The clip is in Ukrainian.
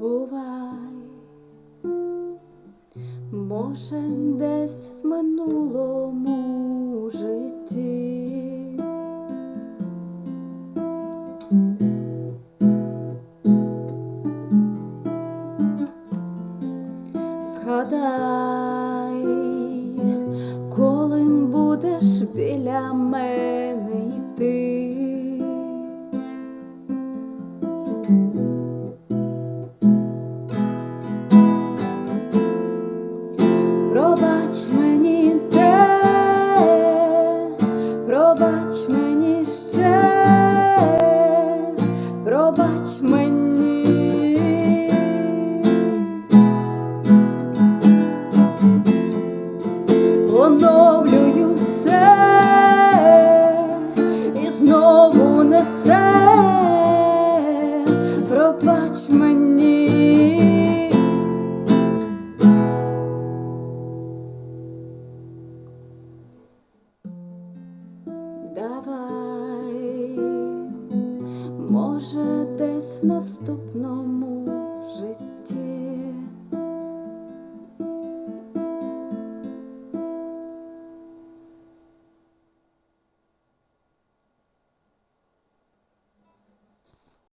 бувай, може, десь в минулому житті. Згадай, коли будеш біля мене йти. Пробач мені те, пробач мені ще, пробач мені. Оновлюю все і знову несе, пробач мені. Давай, може, десь в наступному житті.